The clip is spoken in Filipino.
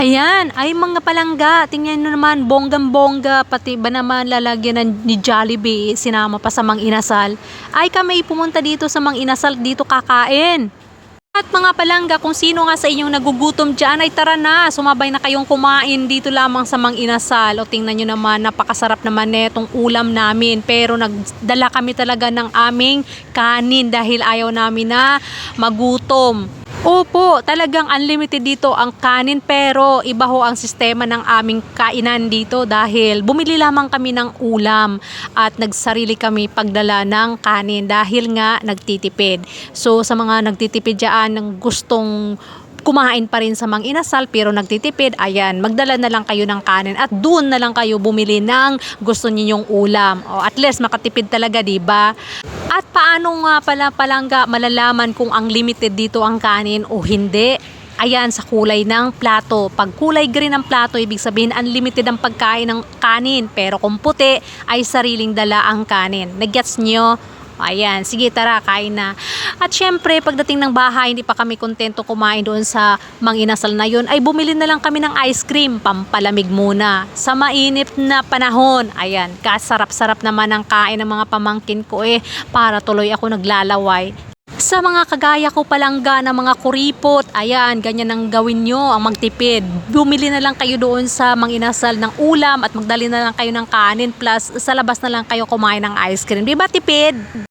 Ayan, ay mga palangga, tingnan nyo naman, bonggang-bongga, pati ba naman lalagyan ni Jollibee, sinama pa sa Mang Inasal. Ay kami pumunta dito sa Mang Inasal, dito kakain. At mga palangga, kung sino nga sa inyong nagugutom dyan, ay tara na, sumabay na kayong kumain dito lamang sa Mang Inasal. O tingnan nyo naman, napakasarap naman netong ulam namin. Pero nagdala kami talaga ng aming kanin dahil ayaw namin na magutom. Opo, talagang unlimited dito ang kanin pero iba ho ang sistema ng aming kainan dito dahil bumili lamang kami ng ulam at nagsarili kami pagdala ng kanin dahil nga nagtitipid. So sa mga nagtitipid dyan ng gustong kumain pa rin sa Mang Inasal pero nagtitipid, ayan, magdala na lang kayo ng kanin at doon na lang kayo bumili ng gusto ninyong ulam. O at least makatipid talaga, 'di ba? At paano nga pala palangga malalaman kung ang limited dito ang kanin o hindi? Ayan, sa kulay ng plato. Pag kulay green ang plato, ibig sabihin unlimited ang pagkain ng kanin. Pero kung puti, ay sariling dala ang kanin. Nagets nyo? Ayan, sige tara, kain na. At syempre, pagdating ng bahay, hindi pa kami kontento kumain doon sa Mang Inasal na yun, ay bumili na lang kami ng ice cream, pampalamig muna. Sa mainit na panahon, ayan, kasarap-sarap naman ang kain ng mga pamangkin ko eh, para tuloy ako naglalaway. Sa mga kagaya ko palangga ng mga kuripot, ayan, ganyan ang gawin nyo, ang magtipid. Bumili na lang kayo doon sa Mang Inasal ng ulam at magdali na lang kayo ng kanin plus sa labas na lang kayo kumain ng ice cream. Di ba tipid?